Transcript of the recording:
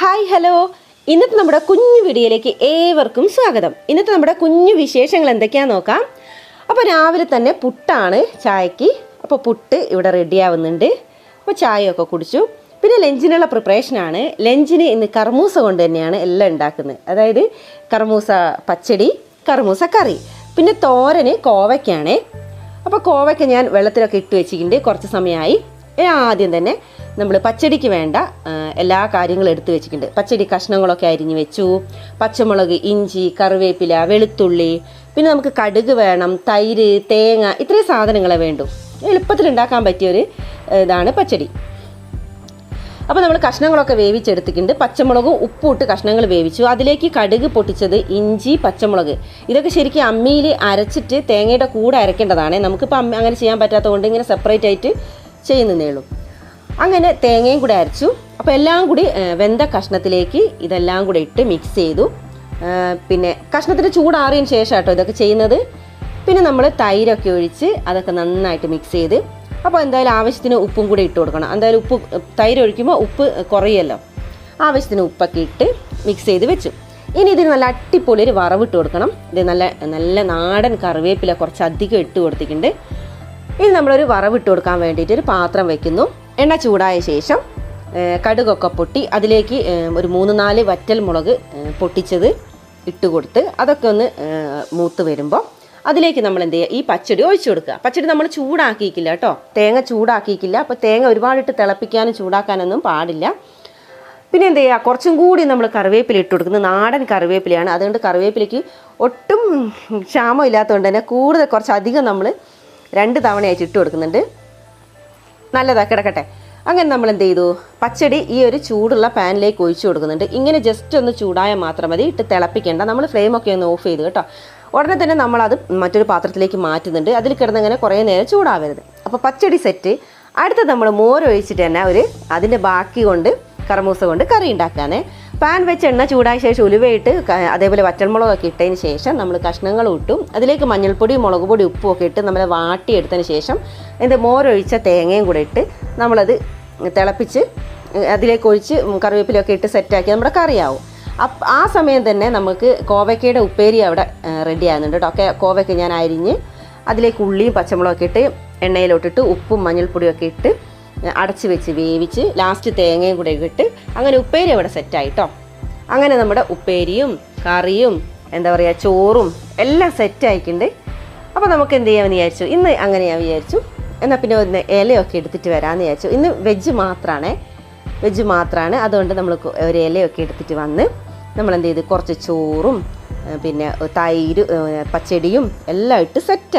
Hi hello. ഇന്നത്തെ നമ്മുടെ കുഞ്ഞു വീഡിയോയിലേക്ക് ഏവർക്കും സ്വാഗതം. ഇന്നത്തെ നമ്മുടെ കുഞ്ഞു വിശേഷങ്ങൾ എന്തൊക്കെയാണെന്ന് നോക്കാം. അപ്പോൾ രാവിലെ തന്നെ പുട്ടാണ് ചായക്ക്. അപ്പോൾ പുട്ട് ഇവിടെ റെഡി ആവുന്നുണ്ട്. അപ്പോൾ ചായയൊക്കെ കുടിച്ചു. പിന്നെ ലഞ്ചിനുള്ള പ്രിപ്പറേഷനാണ് ലഞ്ചിന് ഇന്ന് കർമൂസ കൊണ്ട് തന്നെയാണ് എല്ലാം ഉണ്ടാക്കുന്നത്. അതായത് കർമൂസ പച്ചടി കർമൂസ കറി. പിന്നെ തോരന് കോവയ്ക്കാണ്. അപ്പോൾ കോവയ്ക്ക ഞാൻ വെള്ളത്തിലൊക്കെ ഇട്ട് വെച്ചിട്ടുണ്ട്. കുറച്ച് സമയമായി. ആദ്യം തന്നെ നമ്മൾ പച്ചടിക്ക് വേണ്ട എല്ലാ കാര്യങ്ങളും എടുത്തു വെച്ചിട്ടുണ്ട്. പച്ചടി കഷ്ണങ്ങളൊക്കെ അരിഞ്ഞ് വെച്ചു. പച്ചമുളക് ഇഞ്ചി കറിവേപ്പില വെളുത്തുള്ളി പിന്നെ നമുക്ക് കടുക് വേണം തൈര് തേങ്ങ ഇത്രയും സാധനങ്ങളെ വേണ്ടു. എളുപ്പത്തിൽ ഉണ്ടാക്കാൻ പറ്റിയൊരു ഇതാണ് പച്ചടി. അപ്പോൾ നമ്മൾ കഷ്ണങ്ങളൊക്കെ വേവിച്ചെടുത്തിട്ടുണ്ട്. പച്ചമുളകും ഉപ്പും ഇട്ട് കഷ്ണങ്ങൾ വേവിച്ചു. അതിലേക്ക് കടുക് പൊട്ടിച്ചത് ഇഞ്ചി പച്ചമുളക്. ഇതൊക്കെ ശരിക്കും അമ്മിയിൽ അരച്ചിട്ട് തേങ്ങയുടെ കൂടെ അരക്കേണ്ടതാണ്. നമുക്കിപ്പോൾ അങ്ങനെ ചെയ്യാൻ പറ്റാത്തതുകൊണ്ട് ഇങ്ങനെ സെപ്പറേറ്റ് ആയിട്ട് ചെയ്യുന്നതേ ഉള്ളൂ. അങ്ങനെ തേങ്ങയും കൂടെ അരച്ചു. അപ്പോൾ എല്ലാം കൂടി വെന്ത കഷ്ണത്തിലേക്ക് ഇതെല്ലാം കൂടെ ഇട്ട് മിക്സ് ചെയ്തു. പിന്നെ കഷ്ണത്തിന് ചൂടാറിയതിന് ശേഷം കേട്ടോ ഇതൊക്കെ ചെയ്യുന്നത്. പിന്നെ നമ്മൾ തൈരൊക്കെ ഒഴിച്ച് അതൊക്കെ നന്നായിട്ട് മിക്സ് ചെയ്ത്. അപ്പോൾ എന്തായാലും ആവശ്യത്തിന് ഉപ്പും കൂടി ഇട്ട് കൊടുക്കണം. എന്തായാലും ഉപ്പ് തൈര് ഒഴിക്കുമ്പോൾ ഉപ്പ് കുറയല്ലോ ആവശ്യത്തിന് ഉപ്പൊക്കെ ഇട്ട് മിക്സ് ചെയ്ത് വെച്ചു. ഇനി ഇതിന് നല്ല അട്ടിപ്പൊളി ഒരു വറവിട്ട് കൊടുക്കണം. ഇത് നല്ല നല്ല നാടൻ കറിവേപ്പില കുറച്ച് അധികം ഇട്ട് കൊടുത്തിട്ടുണ്ട്. ഇനി നമ്മളൊരു വറവിട്ട് കൊടുക്കാൻ വേണ്ടിയിട്ട് ഒരു പാത്രം വെക്കുന്നു. എണ്ണ ചൂടായ ശേഷം കടുകൊക്കെ പൊട്ടി അതിലേക്ക് ഒരു മൂന്ന് നാല് വറ്റൽ മുളക് പൊട്ടിച്ചത് ഇട്ട് കൊടുത്ത് അതൊക്കെ ഒന്ന് മൂത്ത് വരുമ്പോൾ അതിലേക്ക് നമ്മൾ എന്ത് ചെയ്യുക? ഈ പച്ചടി ഒഴിച്ചു കൊടുക്കുക. പച്ചടി നമ്മൾ ചൂടാക്കിയിക്കില്ല കേട്ടോ. തേങ്ങ ചൂടാക്കിയിക്കില്ല അപ്പോൾ തേങ്ങ ഒരുപാടിട്ട് തിളപ്പിക്കാനും ചൂടാക്കാനൊന്നും പാടില്ല. പിന്നെ എന്ത് ചെയ്യുക? കുറച്ചും കൂടി നമ്മൾ കറിവേപ്പില ഇട്ട് കൊടുക്കുന്നത്. നാടൻ കറിവേപ്പിലയാണ്. അതുകൊണ്ട് കറിവേപ്പിലയ്ക്ക് ഒട്ടും ക്ഷാമം ഇല്ലാത്തതുകൊണ്ട് തന്നെ കൂടുതൽ കുറച്ചധികം നമ്മൾ രണ്ട് തവണയായിട്ട് ഇട്ട് കൊടുക്കുന്നുണ്ട്. നല്ലതാ കിടക്കട്ടെ. അങ്ങനെ നമ്മൾ എന്ത് ചെയ്തു? പച്ചടി ഈ ഒരു ചൂടുള്ള പാനിലേക്ക് ഒഴിച്ചു കൊടുക്കുന്നുണ്ട്. ഇങ്ങനെ ജസ്റ്റ് ഒന്ന് ചൂടായാൽ മാത്രം മതി. ഇട്ട് തിളപ്പിക്കേണ്ട. നമ്മൾ ഫ്ലെയിമൊക്കെ ഒന്ന് ഓഫ് ചെയ്ത് കേട്ടോ. ഉടനെ തന്നെ നമ്മളത് മറ്റൊരു പാത്രത്തിലേക്ക് മാറ്റുന്നുണ്ട്. അതിൽ കിടന്ന് ഇങ്ങനെ കുറേ നേരം ചൂടാവരുത്. അപ്പോൾ പച്ചടി സെറ്റ് അടുത്ത നമ്മൾ മോരൊഴിച്ചിട്ട് തന്നെ ഒരു അതിന്റെ ബാക്കി കൊണ്ട് കറമൂസ കൊണ്ട് കറി ഉണ്ടാക്കാനേ. പാൻ വെച്ച് എണ്ണ ചൂടായ ശേഷം ഉലുവയിട്ട് അതേപോലെ വറ്റൽമുളകൊക്കെ ഇട്ടതിന് ശേഷം നമ്മൾ കഷ്ണങ്ങൾ ഇട്ടും അതിലേക്ക് മഞ്ഞൾപ്പൊടി മുളക് പൊടി ഉപ്പും ഒക്കെ ഇട്ട് നമ്മൾ വാട്ടിയെടുത്തതിന് ശേഷം എന്ത് മോരൊഴിച്ച തേങ്ങയും കൂടെ ഇട്ട് നമ്മളത് തിളപ്പിച്ച് അതിലേക്ക് ഒഴിച്ച് കറിവേപ്പിലൊക്കെ ഇട്ട് സെറ്റാക്കി നമ്മുടെ കറിയാവും അപ്പ് ആ സമയം തന്നെ നമുക്ക് കോവയ്ക്കയുടെ ഉപ്പേരി അവിടെ റെഡി ആകുന്നുണ്ട് കേട്ടോ കോവയ്ക്ക ഞാൻ അരിഞ്ഞ് അതിലേക്ക് ഉള്ളിയും പച്ചമുളകൊക്കെ ഇട്ട് എണ്ണയിലോട്ടിട്ട് ഉപ്പും മഞ്ഞൾപ്പൊടിയൊക്കെ ഇട്ട് അടച്ച് വെച്ച് വേവിച്ച് ലാസ്റ്റ് തേങ്ങയും കൂടെ ഇട്ട് അങ്ങനെ ഉപ്പേരി അവിടെ സെറ്റായിട്ടോ അങ്ങനെ നമ്മുടെ ഉപ്പേരിയും കറിയും എന്താ പറയുക ചോറും എല്ലാം സെറ്റായിട്ടുണ്ട് അപ്പോൾ നമുക്ക് എന്ത് ചെയ്യാമെന്ന് വിചാരിച്ചു? ഇന്ന് അങ്ങനെ ഞാൻ വിചാരിച്ചു. എന്നാൽ പിന്നെ ഒന്ന് ഇലയൊക്കെ എടുത്തിട്ട് വരാമെന്ന് വിചാരിച്ചു. ഇന്ന് വെജ് മാത്രമാണേ വെജ് മാത്രമാണ് അതുകൊണ്ട് നമ്മൾ ഒരു ഇലയൊക്കെ എടുത്തിട്ട് വന്ന് നമ്മൾ എന്ത് ചെയ്ത്? കുറച്ച് ചോറും പിന്നെ തൈര് പച്ചടിയും എല്ലാം ഇട്ട് സെറ്റ്